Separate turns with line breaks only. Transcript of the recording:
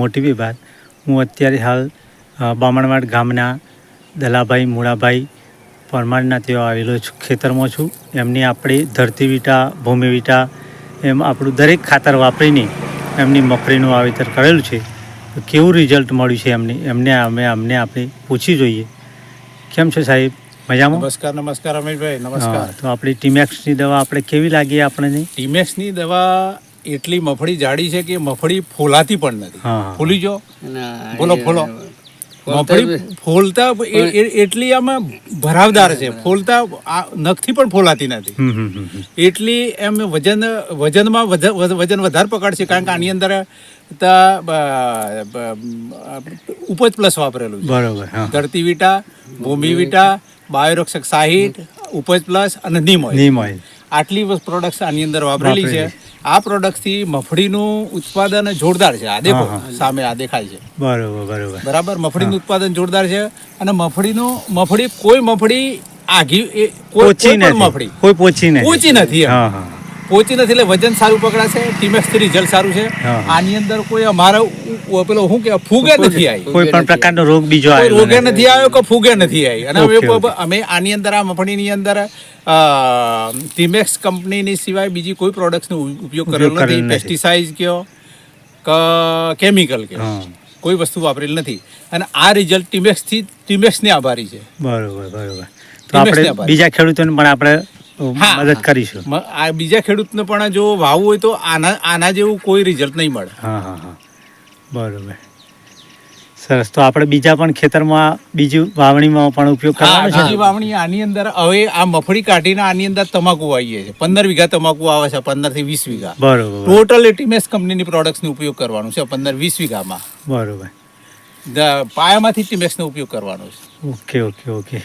મોટી વાત હું અત્યારે હાલ બામણવાડ ગામના દલાભાઈ મૂળાભાઈ પરમારના તેઓ આવેલો છું ખેતરમાં છું. એમની આપણે ધરતી વિટા ભૂમિ વિટા એમ આપણું દરેક ખાતર વાપરીને એમની મગફળીનું વાવેતર કરેલું છે. તો કેવું રિઝલ્ટ મળ્યું છે એમને? એમને અમે અમને આપણે પૂછી જોઈએ. કેમ છે સાહેબ? મજામાં?
નમસ્કાર નમસ્કાર
અમિતભાઈ
નમસ્કાર.
તો આપણી ટીમેક્સની દવા આપણે કેવી લાગી આપણને?
ટીમેક્સની દવા એટલી મફળી જાડી છે કે મફળી ફોલાતી પણ નથી. ફૂલી જો બોલો, ફોલો. મફળી ફોલતા એટલી આમાં ભરાવદાર છે. ફોલતા આ નખથી પણ ફોલાતી નથી. એટલી એમ વજન વજનમાં વજન વધારે પકડશે કારણ કે આની અંદર ઉપજ પ્લસ વાપરેલું છે.
બરોબર
ધરતી વિટા ભૂમિ વિટા બાયોરક્ષક સાહીઠ ઉપજ પ્લસ અને નીમ ઓઇલ.
નીમ ઓઇલ.
આટલી પ્રોડક્ટ્સ આની અંદર વાપરેલી છે. આ પ્રોડક્ટથી મફળીનું ઉત્પાદન જોરદાર છે. આ દેખો સામે આ દેખાય છે.
બરોબર બરોબર.
બરાબર? મફળીનું ઉત્પાદન જોરદાર છે અને મફળીનું મફળી કોઈ મફળી આઘી કોઈ મફળી
કોઈ પોચી નથી.
પોચી નથી
હા હા.
પોચી નથી એટલે વજન સારું પકડાશે ટીમેક્સથી રિઝલ્ટ સારું છે. આની અંદર કોઈ અમારા પેલો શું કે ફૂગે નથી આવી
કોઈ પણ પ્રકારનો રોગ બીજો આવ્યો
રોગે
નથી.
આવ્યો કે ફૂગે નથી આવી અને
ઓકે.
અમે આની અંદર આ મફળીની અંદર ટીમેક્સ કંપનીની સિવાય બીજી કોઈ પ્રોડક્ટ્સનો ઉપયોગ કરેલો નથી. પેસ્ટિસાઇડ કયો કેમિકલ કયો. કોઈ વસ્તુ વાપરેલી નથી. અને આ રિઝલ્ટ ટીમેક્સથી ટીમેક્સને આભારી છે.
બરોબર બરોબર. તો આપણે બીજા ખેડૂતોને પણ આપણે મદદ. કરીશું.
આ બીજા ખેડૂતને પણ જો વાવવું હોય તો આના આના જેવું કોઈ રિઝલ્ટ નહીં મળે.
હા હા હા. બરોબર. સરસ. તો આપણે બીજા પણ ખેતરમાં બીજું વાવણીમાં પણ ઉપયોગ કરવાનો છે?
બીજી વાવણી આની અંદર હવે આ મફળી કાઢીને આની અંદર તમાકુ વાવીએ છે પંદર વીઘા તમાકુ આવે છે પંદરથી વીસ વીઘા.
બરોબર
ટોટલ ટીમેસ કંપનીની પ્રોડક્ટ્સનો ઉપયોગ કરવાનો છે પંદર વીસ વીઘામાં.
બરોબર.
પાયામાંથી ટીમેક્સનો ઉપયોગ કરવાનો છે.
Okay okay okay.